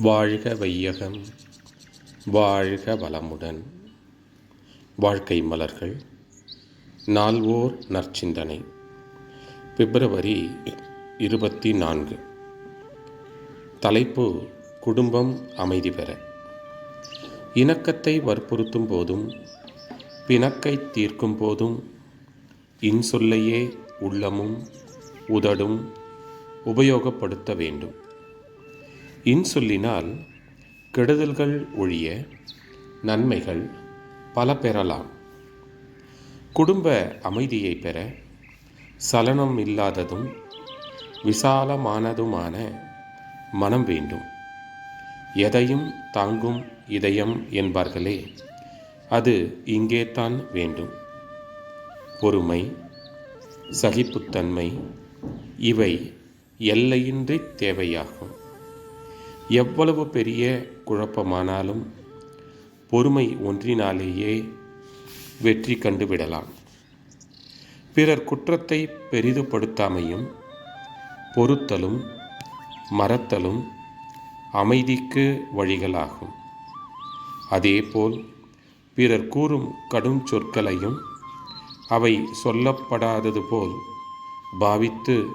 வாழ்க வையகம் வாழ்க வளமுடன். வாழ்க்கை மலர்கள் நால்வோர் நற்சிந்தனை. பிப்ரவரி இருபத்தி நான்கு தலைப்பு குடும்பம் அமைதி பெற. இணக்கத்தை வற்புறுத்தும் போதும் பிணக்கை தீர்க்கும் போதும் இன்சொல்லையே உள்ளமும் உதடும் உபயோகப்படுத்த வேண்டும். இன்சொல்லினால் கெடுதல்கள் ஒழிய நன்மைகள் பல பெறலாம். குடும்ப அமைதியை பெற சலனம் இல்லாததும் விசாலமானதுமான மனம் வேண்டும். எதையும் தாங்கும் இதயம் என்பார்களே அது இங்கேதான் வேண்டும். பொறுமை சகிப்புத்தன்மை இவை எல்லையின்றி தேவையாகும். எவ்வளவு பெரிய குழப்பமானாலும் பொறுமை ஒன்றினாலேயே வெற்றி கண்டுவிடலாம். பிறர் குற்றத்தை பெரிதுபடுத்தாமையும் பொறுத்தலும் மறத்தலும் அமைதிக்கு வழிகளாகும். அதேபோல் பிறர் கூறும் கடும் சொற்களையும் அவை சொல்லப்படாதது போல் பாவித்து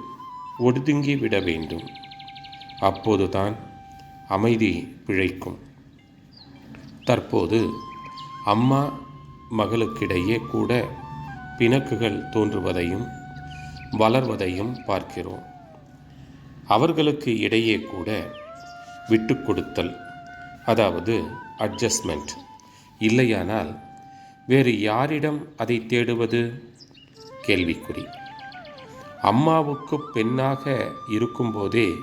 ஒடுதுங்கி விட வேண்டும். அப்போதுதான் அமைதி பிழைக்கும். தற்போது அம்மா மகளுக்கிடையே கூட பிணக்குகள் தோன்றுவதையும் வளர்வதையும் பார்க்கிறோம். அவர்களுக்கு இடையே கூட விட்டு கொடுத்தல் அதாவது அட்ஜஸ்ட்மெண்ட் இல்லையானால் வேறு யாரிடம் அதை தேடுவது? கேள்விக்குறி. அம்மாவுக்கு பெண்ணாக இருக்கும்போதே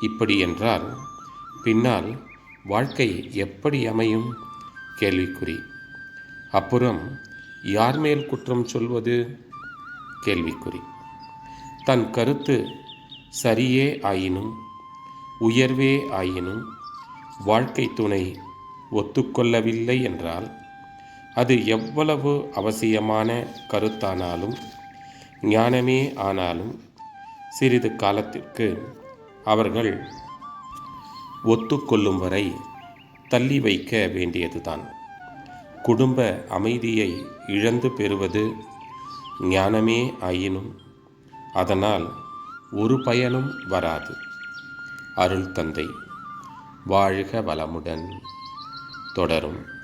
இப்படி என்றால் பின்னால் வாழ்க்கை எப்படி அமையும்? கேள்விக்குறி. அப்புறம் யார் மேல் குற்றம் சொல்வது? கேள்விக்குறி. தன் கருத்து சரியே ஆயினும் உயர்வே ஆயினும் வாழ்க்கை துணை ஒத்துக்கொள்ளவில்லை என்றால் அது எவ்வளவு அவசியமான கருத்தானாலும் ஞானமே ஆனாலும் சிறிது காலத்திற்கு அவர்கள் ஒத்துக்கொள்ளும் வரை தள்ளி வைக்க வேண்டியதுதான். குடும்ப அமைதியை இழந்து பெறுவது ஞானமே ஆயினும் அதனால் ஒரு பயனும் வராது. அருள் தந்தை வாழ்க வளமுடன் தொடரும்.